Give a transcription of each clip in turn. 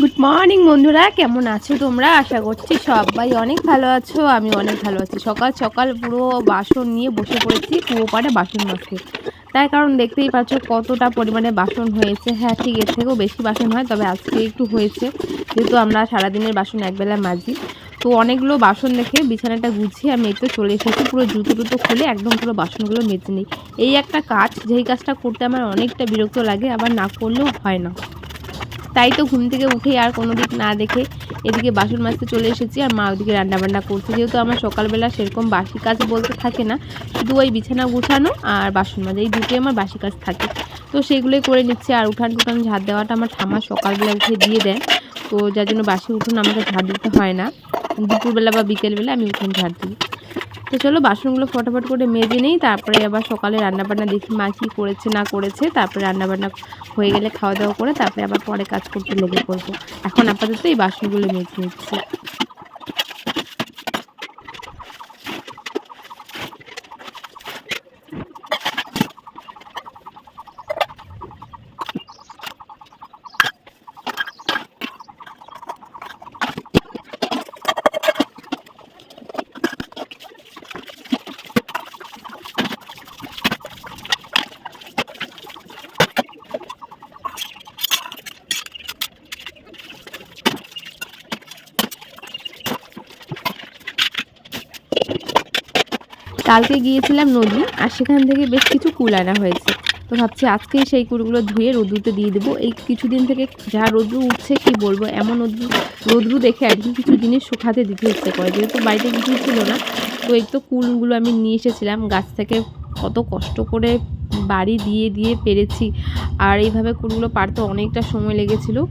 Good morning বন্ধুরা। কেমন আছো তোমরা? আশা করছি সবাই অনেক ভালো আছো আমি অনেক ভালো আছি। সকাল সকাল পুরো বাসন নিয়ে বসে পড়েছি কুয়ো পাড়ে বাসন মাজতে। তাই কারণ দেখতেই পাচ্ছ কতটা পরিমাণে বাসন হয়েছে। হ্যাঁ ঠিক এর থেকেও বেশি বাসন হয়, তবে আজকে একটু হয়েছে। যেহেতু আমরা সারাদিনের বাসন একবেলা মাজি। তো অনেকগুলো বাসন দেখে বিছানাটা গুছিয়ে আমি একটু চলে এসেছি। পুরো জুতো টুতো খুলে একদম পুরো বাসনগুলো মেজে নিই। এই একটা কাজ, যেই কাজটা করতে আমার অনেকটা বিরক্ত লাগে, আবার না করলেও হয় না। তাই তো ঘুম থেকে উঠে আর কোনো দিক না দেখে এদিকে বাসন মাজতে চলে এসেছি আর মা ওদিকে রান্নাবান্না করছে। যেহেতু আমার সকালবেলা সেরকম বাসি কাজ বলতে থাকে না, শুধু ওই বিছানা গুছানো আর বাসন মাজা, এই দুটোই আমার বাসি কাজ থাকে। তো সেগুলোই করে নিচ্ছে আর উঠান টুঠান ঝাড় দেওয়াটা আমার ঠামা সকালবেলা উঠে দিয়ে দেয় তো যার জন্য বাসি উঠোন আমাকে ঝাড় দিতে হয় না। দুপুরবেলা বা বিকেলবেলা আমি উঠোন ঝাড় দিই। তো চলো বাসনগুলো ফটাফট করে মেজে নেই, তারপরে আবার সকালে রান্নাবান্না দেখি মা কী করেছে, না করেছে, তারপরে রান্নাবান্না হয়ে গেলে খাওয়া দাওয়া করে তারপরে আবার পরে কাজ করতে লেগে পড়ব। এখন আপাতত এই বাসনগুলো মেজে নিচ্ছি। কালকে গিয়েছিলাম নদী, আর সেখান থেকে বেশ কিছু কুল আনা হয়েছে। তো ভাবছি আজকেই সেই কুলগুলো ধুয়ে রোদ্রুতে দিয়ে দেবো। এই কিছুদিন থেকে যা রোদ্রু উঠছে, কি বলব, এমন রোদ্রু রোদ্রু দেখে আর কি কিছু জিনিস শুকাতে দিতে ইচ্ছে করে। যেহেতু বাড়িতে কিছুই ছিল না, তো এই তো কুলগুলো আমি নিয়ে এসেছিলাম। গাছ থেকে কত কষ্ট করে বাড়ি দিয়ে দিয়ে পেরেছি। আর এইভাবে কুলগুলো পারতে অনেকটা সময় লেগেছিলো।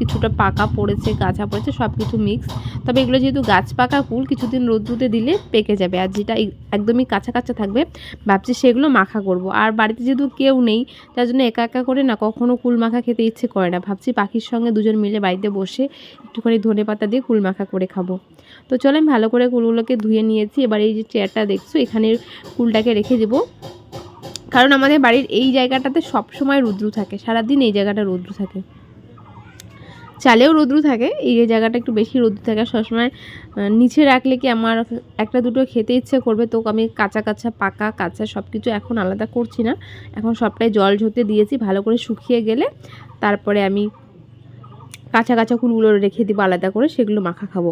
কিছুটা পাকা পড়েছে, গাছা পড়েছে সব কিছু মিক্স তবে এগুলো যেহেতু গাছ পাকা, কুল কিছুদিন রোদ্রুতে দিলে পেকে যাবে। আর যেটা একদমই কাঁচা থাকবে, ভাবছি সেগুলো মাখা করব। আর বাড়িতে যেহেতু কেউ নেই, তার জন্য একা একা করে না, কখনো কুল মাখা খেতে ইচ্ছে করে না। ভাবছি পাখির সঙ্গে দুজন মিলে বাড়িতে বসে একটুখানি ধনে পাতা দিয়ে কুল মাখা করে খাব। তো চলো আমি ভালো করে কুলগুলোকে ধুয়ে নিয়েছি। এবার এই যে চেয়ারটা দেখছ এখানে কুলটাকে রেখে দেবো। কারণ আমাদের বাড়ির এই জায়গাটাতে সব সময় রুদ্রু থাকে, সারাদিন এই জায়গাটা রুদ্র থাকে। চালেও রৌদ্র থাকে, এই জায়গাটা একটু বেশি রৌদ্র থাকে সবসময় নিচে রাখলে কি আমার একটা দুটো খেতে ইচ্ছে করবে, তো আমি কাঁচা কাঁচা, পাকা, কাঁচা সব কিছু এখন আলাদা করছি না। এখন সবটাই জল ঝরতে দিয়েছি, ভালো করে শুকিয়ে গেলে, তারপরে আমি কাঁচা কাঁচা কুলগুলো রেখে দিব আলাদা করে, সেগুলো মাখা খাব।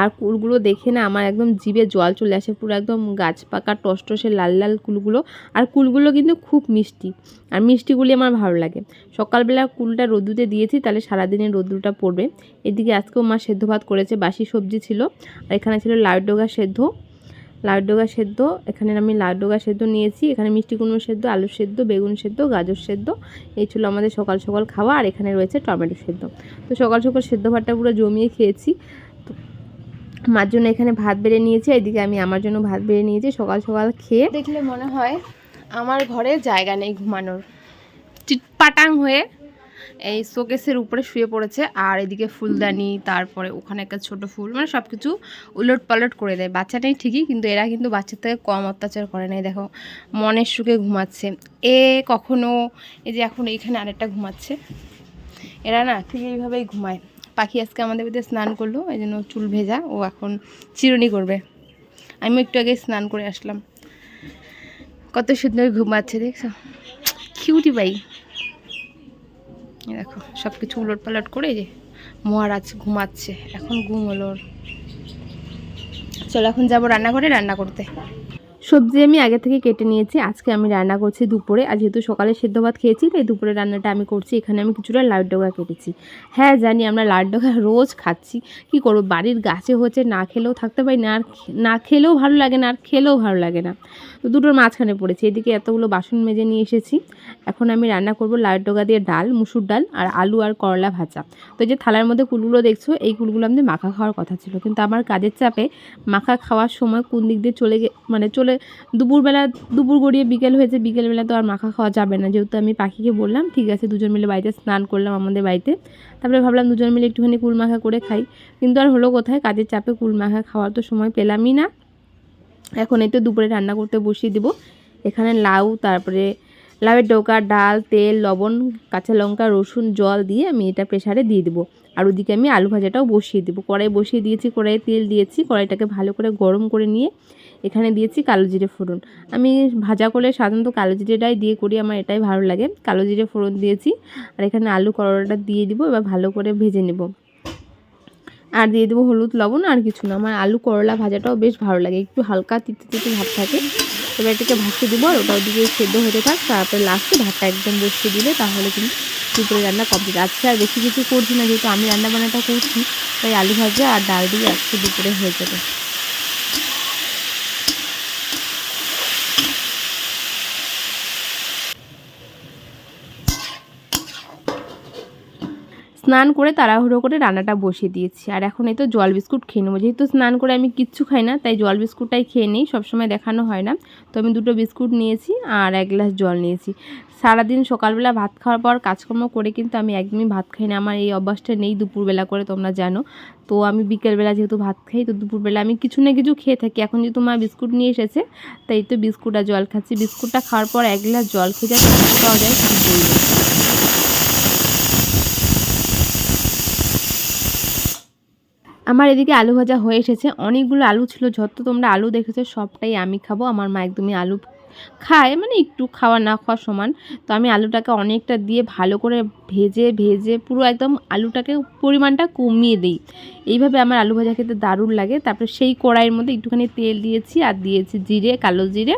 আর কুলগুলো দেখে না আমার একদম জিভে জল চলে আসে, পুরো একদম গাছ পাকা টসটসে লাল লাল কুলগুলো। আর কুলগুলো কিন্তু খুব মিষ্টি, আর মিষ্টিগুলি আমার ভালো লাগে। সকালবেলা কুলটা রোদ্দুতে দিয়েছি, তাহলে সারাদিনের রোদ্দুটা পড়বে। এদিকে আজকেও মা সেদ্ধ ভাত করেছে, বাসি সবজি ছিল, আর এখানে ছিল লাউ ডোগা সেদ্ধ। লাউ ডোগা সেদ্ধ, এখানে আমি লাউ ডোগা সেদ্ধ নিয়েছি। এখানে মিষ্টি কুমড়ো সেদ্ধ, আলু সেদ্ধ, বেগুন সেদ্ধ, গাজর সেদ্ধ। এই ছিল আমাদের সকাল সকাল খাওয়া, আর এখানে রয়েছে টমেটো সেদ্ধ। তো সকাল সকাল সেদ্ধ ভাতটা পুরো জমিয়ে খেয়েছি। তো মার জন্য এখানে ভাত বেড়ে নিয়েছি এদিকে আমি আমার জন্য ভাত বেড়ে নিয়েছি সকাল সকাল খেয়ে। দেখলে মনে হয় আমার ঘরে জায়গা নেই ঘুমানোর। চিটপাটাং হয়ে এই শোকেসের উপরে শুয়ে পড়েছে আর এদিকে ফুলদানি, তারপরে ওখানে একটা ছোট ফুল মানে সব কিছু উলট পালট করে দেয়। বাচ্চাটাই ঠিকই, কিন্তু এরা কিন্তু বাচ্চার থেকে কম অত্যাচার করে নাই। দেখো, মনের সুখে ঘুমাচ্ছে। এ কখনো, এই যে এখন এইখানে আরেকটা ঘুমাচ্ছে। এরা না ঠিক এইভাবেই ঘুমায়। পাখি আজকে আমাদের বাড়িতে স্নান করল, এই জন্য চুল ভেজা, ও এখন চিরুনি করবে। আমি একটু আগে স্নান করে আসলাম। কত সুন্দর ঘুমাচ্ছে, দেখছ? কিউটি বাই দেখো সব কিছু উলট পালট করে যে মহারাজ ঘুমাচ্ছে, এখন ঘুম হলো চলো, এখন যাব রান্নাঘরে রান্না করতে। সবজি আমি আগে থেকে কেটে নিয়েছি। আজকে আমি রান্না করছি দুপুরে। আর যেহেতু সকালে সেদ্ধ ভাত খেয়েছি, তাই দুপুরে রান্নাটা আমি করছি। এখানে আমি কিছুটা লাউ ডোগা কেটেছি। হ্যাঁ জানি আমরা লাউ ডোগা রোজ খাচ্ছি। কি করব? বাড়ির গাছে হচ্ছে না খেলেও থাকতে পারি না, আর না খেলেও ভালো লাগে না, আর খেলেও ভালো লাগে না। তো দুটোর মাঝখানে পড়েছি। এদিকে এতগুলো বাসন মেজে নিয়ে এসেছি। এখন আমি রান্না করব লাউ ডোগা দিয়ে ডাল, মুসুর ডাল, আর আলু আর করলা ভাজা। তো যে থালার মধ্যে কুলগুলো দেখছ, এই কুলগুলো আমাদের মাখা খাওয়ার কথা ছিল। কিন্তু আমার কাজের চাপে মাখা খাওয়ার সময় কোন দিক দিয়ে চলে মানে চলে দুপুরবেলা, দুপুর গড়িয়ে বিকেল হয়েছে, বিকেলবেলা তো আর মাখা খাওয়া যাবে না। যেহেতু আমি পাখিকে বললাম, ঠিক আছে, দুজন মিলে বাড়িতে স্নান করলাম আমাদের বাড়িতে। তারপরে ভাবলাম দুজন মিলে একটুখানি কুল মাখা করে খাই। কিন্তু আর হলো কোথায়, কাজের চাপে কুল মাখা খাওয়ার তো সময় পেলামই না। এখন এই তো দুপুরে রান্না করতে বসিয়ে দেবো। এখানে লাউ, তারপরে লাউয়ের ডোকা, ডাল, তেল, লবণ, কাঁচা লঙ্কা, রসুন, জল দিয়ে আমি এটা প্রেসারে দিয়ে দেবো। আর ওদিকে আমি আলু ভাজাটাও বসিয়ে দেবো। কড়াই বসিয়ে দিয়েছি, কড়াইয়ে তেল দিয়েছি, কড়াইটাকে ভালো করে গরম করে নিয়ে এখানে দিয়েছি কালো জিরে ফোড়ন। আমি ভাজা করলে সাধারণত কালো জিরেটাই দিয়ে করি, আমার এটাই ভালো লাগে। কালো জিরে ফোড়ন দিয়েছি, আর এখানে আলু করলাটা দিয়ে দিব, এবার ভালো করে ভেজে নেব। আর দিয়ে দেবো হলুদ, লবণ আর কিছু না। আমার আলু করলা ভাজাটাও বেশ ভালো লাগে। একটু হালকা, তিতে তিতে ভাব থাকে। এবার এটাকে ভাসতে দিব আর ওটা ওদিকে সেদ্ধ হতে থাক, তারপরে লাস্টে ভাতটা একদম বসিয়ে দিলে তাহলে কিন্তু দুপুরে রান্না কমপ্লিট আজকে আর বেশি কিছু করছি না, যেহেতু আমি রান্না বান্নাটা করছি, তাই আলু ভাজা আর ডাল দিয়ে আজকে দুপুরে হয়ে যাবে। স্নান করে তাড়াহুড়ো করে রান্নাটা বসিয়ে দিয়েছি। আর এখন এই তো জল বিস্কুট খেয়ে নেব। যেহেতু স্নান করে আমি কিচ্ছু খাই না, তাই জল বিস্কুটটাই খেয়ে নিই, সবসময় দেখানো হয় না। তো আমি দুটো বিস্কুট নিয়েছি আর এক গ্লাস জল নিয়েছি। সারাদিন সকালবেলা ভাত খাওয়ার পর কাজকর্ম করে কিন্তু আমি একদমই ভাত খাই না। আমার এই অভ্যাসটা নেই দুপুরবেলা করে, তোমরা জানো। তো আমি বিকেলবেলা যেহেতু ভাত খাই, তো দুপুরবেলা আমি কিছু না কিছু খেয়ে থাকি। এখন যেহেতু মা বিস্কুট নিয়ে এসেছে, তাই তো বিস্কুট আর জল খাচ্ছি। বিস্কুটটা খাওয়ার পর এক গ্লাস জল খেয়ে যা পাওয়া যায় কি বলব আমার এদিকে আলু ভাজা হয়ে এসেছে। অনেকগুলো আলু ছিল, যত তোমরা আলু দেখেছ সবটাই আমি খাব। আমার মা একদমই আলু খায় মানে একটু খাওয়া না খাওয়া সমান। তো আমি আলুটাকে অনেকটা দিয়ে ভালো করে ভেজে ভেজে পুরো একদম আলুটাকে পরিমাণটা কমিয়ে দিই। এইভাবে আমার আলু ভাজা খেতে দারুণ লাগে। তারপরে সেই কড়াইয়ের মধ্যে একটুখানি তেল দিয়েছি আর দিয়েছি জিরে, কালো জিরে,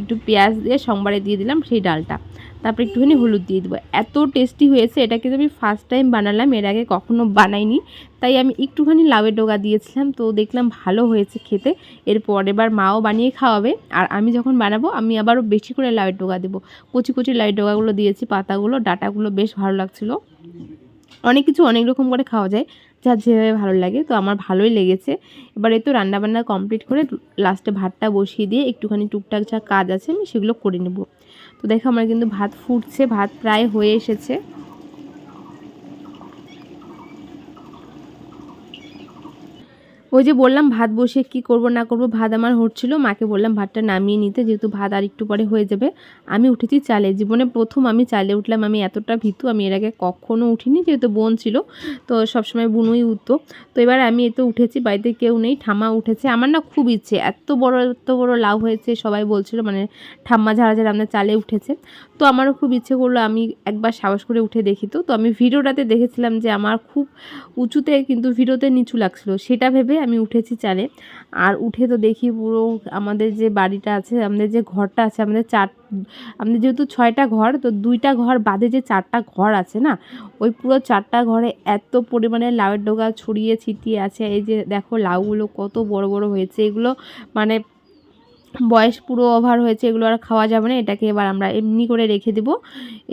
একটু পেঁয়াজ দিয়ে সোমবারে দিয়ে দিলাম সেই ডালটা। তারপর একটুখানি হলুদ দিয়ে দেবো। এত টেস্টি হয়েছে এটা কিন্তু আমি ফার্স্ট টাইম বানালাম, এর আগে কখনো বানাইনি। তাই আমি একটুখানি লাউয়ের ডোগা দিয়েছিলাম, তো দেখলাম ভালো হয়েছে খেতে। এরপর এবার মাও বানিয়ে খাওয়াবে। আর আমি যখন বানাবো, আমি আবারও বেশি করে লাউয়ের ডোগা দেবো। কচি কচি লাউয়ের ডোগাগুলো দিয়েছি, পাতাগুলো, ডাটাগুলো বেশ ভালো লাগছিল। অনেক কিছু অনেক রকম করে খাওয়া যায়, যার যেভাবে ভালো লাগে। তো আমার ভালোই লেগেছে। এবারে তো রান্নাবান্না কমপ্লিট করে লাস্টে ভাতটা বসিয়ে দিয়ে একটুখানি টুকটাক যা কাজ আছে, আমি সেগুলো করে নেব। তো দেখো আমার কিন্তু ভাত ফুটছে ভাত প্রায় হয়ে এসেছে। ওই যে বললাম, ভাত বসিয়ে কি করব না করব, ভাত আমার হচ্ছিল। মাকে বললাম, ভাতটা নামিয়ে নিতে, যেহেতু ভাত আর একটু পরে হয়ে যাবে। আমি উঠেছি চালে। জীবনে প্রথম আমি চালে উঠলাম, আমি এতটা ভীতু, আমি এর আগে কখনও উঠিনি, যেহেতু বোন ছিল। তো সবসময় বুনুই উঠতো। তো এবার আমি এতে উঠেছি, বাড়িতে কেউ নেই, ঠাম্মা উঠেছে। আমার না খুব ইচ্ছে, এত বড় এত বড় লাভ হয়েছে, সবাই বলছিল মানে ঠাম্মা ঝাড়া ঝাড়া আমাদের চালে উঠেছে। তো আমারও খুব ইচ্ছে করল, আমি একবার সাহস করে উঠে দেখি তো। তো আমি ভিডিওটাতে দেখেছিলাম যে আমার খুব উঁচুতে কিন্তু ভিডিওতে নিচু লাগছিল। সেটা ভেবে আমি উঠেছি চালে। আর উঠে তো দেখি পুরো আমাদের যে বাড়িটা আছে, আমাদের যে ঘরটা আছে, আমাদের চার, আমাদের যেহেতু ছয়টা ঘর, তো দুইটা ঘর বাদে যে চারটা ঘর আছে না, ওই পুরো চারটা ঘরে এত পরিমাণে লাউয়ের ডোগা ছড়িয়ে ছিটিয়ে আছে। এই যে দেখো লাউগুলো কত বড় বড় হয়েছে, এগুলো মানে বয়স পুরো ওভার হয়েছে, এগুলো আর খাওয়া যাবে না, এটাকে এবার আমরা এমনি করে রেখে দেব।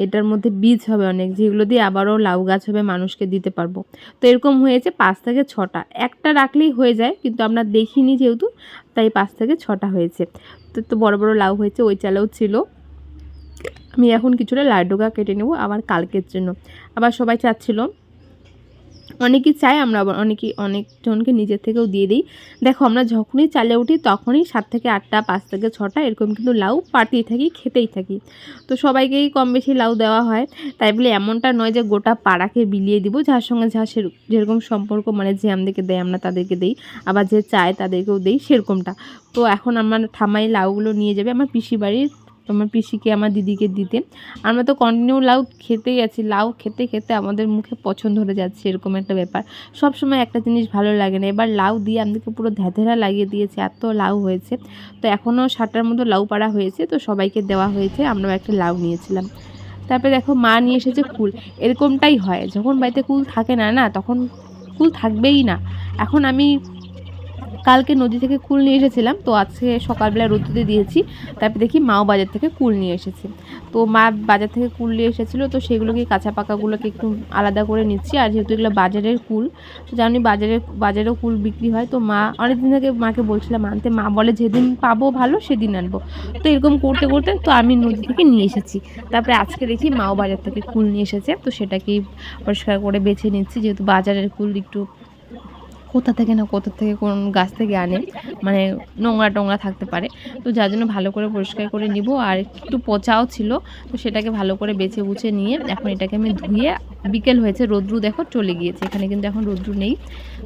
এটার মধ্যে বীজ হবে অনেক, যেগুলো দিয়ে আবারও লাউ গাছ হবে, মানুষকে দিতে পারব। তো এরকম হয়েছে পাঁচ থেকে ছটা। একটা রাখলেই হয়ে যায়, কিন্তু আমরা দেখিনি যেহেতু, তাই পাঁচ থেকে ছটা হয়েছে। তো তো বড় বড় লাউ হয়েছে, ওই চালেও ছিল। আমি এখন কিছুটা লাড্ডুগা কেটে নেব, আবার কালকের জন্য। আবার সবাই চাচ্ছিল অনেকেই চায়, আমরা আবার অনেকেই, অনেকজনকে নিজের থেকেও দিয়ে দিই। দেখো, আমরা যখনই চালে উঠি, তখনই সাত থেকে আটটা, পাঁচ থেকে ছটা, এরকম কিন্তু লাউ পাড়তেই থাকি, খেতেই থাকি। তো সবাইকেই কম বেশি লাউ দেওয়া হয়। তাই বলে এমনটা নয় যে গোটা পাড়াকে বিলিয়ে দিব, যার সঙ্গে যা যেরকম সম্পর্ক মানে যে আমাদেরকে দেয়, আমরা তাদেরকে দেই। আবার যে চায়, তাদেরকেও দেই, সেরকমটা। তো এখন আমার ঠামাই লাউগুলো নিয়ে যাবে, আমার পিসি বাড়ির আমার পিসিকে, আমার দিদিকে দিতে। আমরা তো কন্টিনিউ লাউ খেতেই আছি। লাউ খেতে খেতে আমাদের মুখে পছন্দ হয়ে যাচ্ছে এরকম একটা ব্যাপার। সব সময় একটা জিনিস ভালো লাগে না। এবার লাউ দিয়ে আমাদেরকে পুরো ধ্যাধেরা লাগিয়ে দিয়েছে, এত লাউ হয়েছে। তো এখনও সাতটার মতো লাউ পাড়া হয়েছে, তো সবাইকে দেওয়া হয়েছে, আমরাও একটা লাউ নিয়েছিলাম। তারপরে দেখো, মা নিয়ে এসেছে কুল। এরকমটাই হয়। যখন বাড়িতে কুল থাকে না না, তখন কুল থাকবেই না। এখন আমি কালকে নদী থেকে কুল নিয়ে এসেছিলাম, তো আজকে সকালবেলা রোদ্দুতে দিয়েছি, তারপর দেখি মাও বাজার থেকে কুল নিয়ে এসেছে। তো মা বাজার থেকে কুল নিয়ে এসেছিল, তো সেগুলোকে কাঁচা পাকাগুলোকে একটু আলাদা করে নিচ্ছি, আর যেহেতু এগুলো বাজারের কুল, তো জানি বাজারে, বাজারেও কুল বিক্রি হয়, তো মা, অনেকদিন থেকে মাকে বলছিলাম, আনতে। মা বলে, যেদিন পাবো ভালো, সেদিন আনব। তো এরকম করতে করতে তো আমি নদী থেকে নিয়ে এসেছি। তারপরে আজকে দেখি মাও বাজার থেকে কুল নিয়ে এসেছে, তো সেটাকেই পরিষ্কার করে বেছে নিচ্ছি, যেহেতু বাজারের কুল একটু কোথা থেকে না কোথা থেকে কোন গাছ থেকে আনে মানে নোংরা টোংরা থাকতে পারে। তো যার জন্য ভালো করে পরিষ্কার করে নিব। আর একটু পচাও ছিল, তো সেটাকে ভালো করে বেছে বুছে নিয়ে এখন এটাকে আমি ধুয়ে বিকেল হয়েছে, রোদ্রু দেখো চলে গিয়েছে, এখানে কিন্তু এখন রোদ্রু নেই।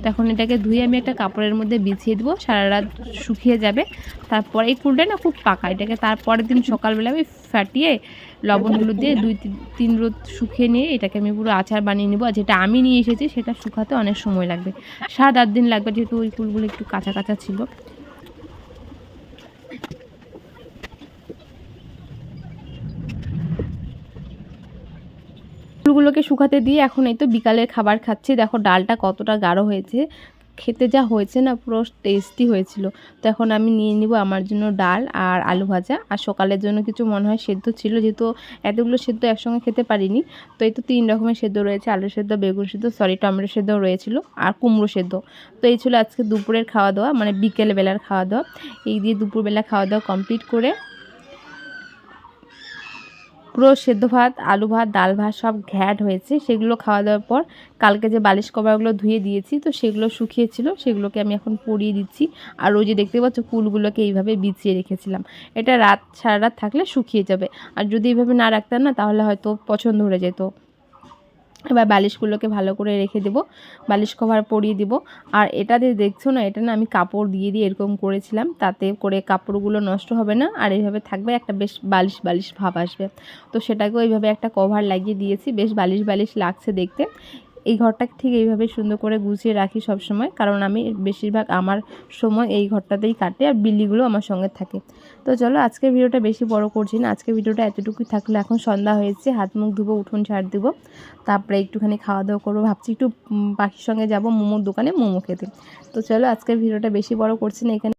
তো এখন এটাকে ধুয়ে আমি একটা কাপড়ের মধ্যে বিছিয়ে দেবো, সারা রাত শুকিয়ে যাবে। তারপর এই কুলটা না খুব পাকা, এটাকে তারপরের দিন সকালবেলা আমি ফাটিয়ে লবণ দিয়ে দুই তিন- তিন রোদ শুকিয়ে নিয়ে এটাকে আমি পুরো আচার বানিয়ে নেব। আর যেটা আমি নিয়ে এসেছি, সেটা শুকাতে অনেক সময় লাগবে। সাত, আট দিন লাগবে, যেহেতু ওই ফুলগুলো একটু কাঁচা কাঁচা ছিল। ফুলগুলোকে শুকাতে দিয়ে এখন এই তো বিকালের খাবার খাচ্ছি। দেখো ডালটা কতটা গাঢ় হয়েছে। খেতে যা হয়েছে না, পুরো টেস্টি হয়েছিল। তো এখন আমি নিয়ে নিব আমার জন্য ডাল আর আলু ভাজা। আর সকালের জন্য কিছু মনে হয় সেদ্ধ ছিল, যেহেতু এতগুলো সেদ্ধ একসঙ্গে খেতে পারিনি। তো এই তো তিন রকমের সেদ্ধ রয়েছে আলু সেদ্ধ, বেগুন সেদ্ধ সরি টমেটো সেদ্ধ রয়েছিল আর কুমড়ো সেদ্ধ। তো এই ছিল আজকে দুপুরের খাওয়া দাওয়া মানে বিকেল বেলার খাওয়া দাওয়া। এই দিয়ে দুপুরবেলা খাওয়া দাওয়া কমপ্লিট করে পুরো সেদ্ধ ভাত, আলু ভাত, ডাল ভাত সব ঘ্যাট হয়েছে। সেগুলো খাওয়া দাওয়ার পর কালকে যে বালিশ কভারগুলো ধুয়ে দিয়েছি, তো সেগুলো শুকিয়েছিল। সেগুলোকে আমি এখন পরিয়ে দিচ্ছি। আর ওই যে দেখতে পাচ্ছ কুলগুলোকে এইভাবে বিছিয়ে রেখেছিলাম। এটা রাত, সারা রাত থাকলে শুকিয়ে যাবে। আর যদি এইভাবে না রাখতাম না, তাহলে হয়তো পছন্দ হয়ে যেত। এবার বালিশগুলোকে ভালো করে রেখে দেবো, বালিশ কভার পরিয়ে দিব। আর এটা যে দেখছ না, এটা না আমি কাপড় দিয়ে দিয়ে এরকম করেছিলাম, তাতে করে কাপড়গুলো নষ্ট হবে না, আর এইভাবে থাকবে একটা বেশ বালিশ বালিশ ভাব আসবে। তো সেটাকেও এইভাবে একটা কভার লাগিয়ে দিয়েছি, বেশ বালিশ বালিশ লাগছে দেখতে। এই ঘরটা ঠিক এইভাবে সুন্দর করে গুছিয়ে রাখি সব সময় কারণ আমি বেশিরভাগ আমার সময় এই ঘরটাতেই কাটে আর বিল্লিগুলো আমার সঙ্গে থাকে। তো চলো আজকের ভিডিওটা বেশি বড় করছি না, আজকের ভিডিওটা এতটুকুই থাকলে। এখন সন্ধ্যা হয়েছে, হাত মুখ ধুবো, উঠোন ছাড় দেবো, তারপরে একটুখানি খাওয়া দাওয়া করব। ভাবছি একটু পাখির সঙ্গে যাব, মোমোর দোকানে মোমো খেতে। তো চলো আজকের ভিডিওটা বেশি বড় করছি না, এখানে